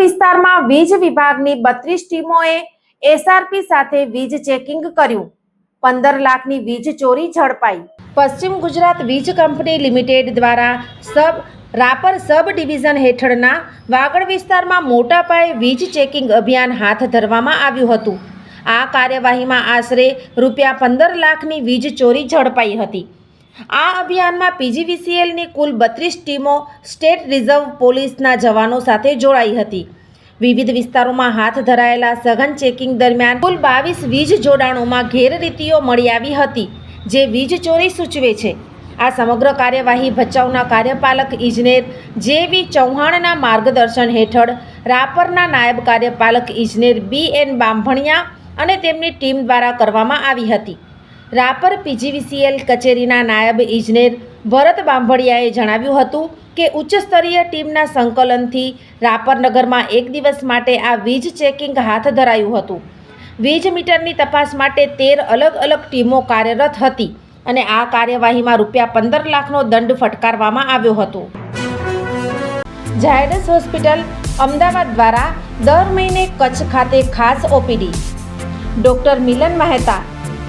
વિસ્તારમાં વીજ વિભાગની બત્રીસ ટીમોએ એસઆરપી સાથે વીજ ચેકિંગ કર્યું. પંદર લાખની વીજ ચોરી ઝડપાઈ. પશ્ચિમ ગુજરાત વીજ કંપની લિમિટેડ દ્વારા સબ, રાપર સબ ડિવિઝન હેઠળના વાગડ વિસ્તારમાં મોટા પાયે વીજ ચેકિંગ અભિયાન હાથ ધરવામાં આવ્યું હતું. આ કાર્યવાહીમાં આશરે રૂપિયા પંદર લાખની વીજ ચોરી ઝડપાઈ હતી. આ અભિયાનમાં પીજીવીસીએલની કુલ બત્રીસ ટીમો સ્ટેટ રિઝર્વ પોલીસના જવાનો સાથે જોડાઈ હતી. વિવિધ વિસ્તારોમાં હાથ ધરાયેલા સઘન ચેકિંગ દરમિયાન કુલ બાવીસ વીજ જોડાણોમાં ગેરરીતિઓ મળી આવી હતી, જે વીજ ચોરી સૂચવે છે. આ સમગ્ર કાર્યવાહી ભચાઉના કાર્યપાલક ઇજનેર જે વી ચૌહાણના માર્ગદર્શન હેઠળ રાપરના નાયબ કાર્યપાલક ઇજનેર બી એન બાંભણિયા અને તેમની ટીમ દ્વારા કરવામાં આવી હતી. રાપર પીજીવીસીએલ કચેરીના નાયબ ઇજનેર ભરત બાંભડિયાએ જણાવ્યું હતું કે ઉચ્ચ સ્તરીય ટીમના સંકલનથી રાપર નગરમાં એક દિવસ માટે આ વીજ ચેકિંગ હાથ ધરાયું હતું. વીજ મીટરની તપાસ માટે તેર અલગ અલગ ટીમો કાર્યરત હતી અને આ કાર્યવાહીમાં રૂપિયા પંદર લાખનો દંડ ફટકારવામાં આવ્યો હતો. ઝાયડસ હોસ્પિટલ અમદાવાદ દ્વારા દર મહિને કચ્છ ખાતે ખાસ OPD. Doctor Milan Mehta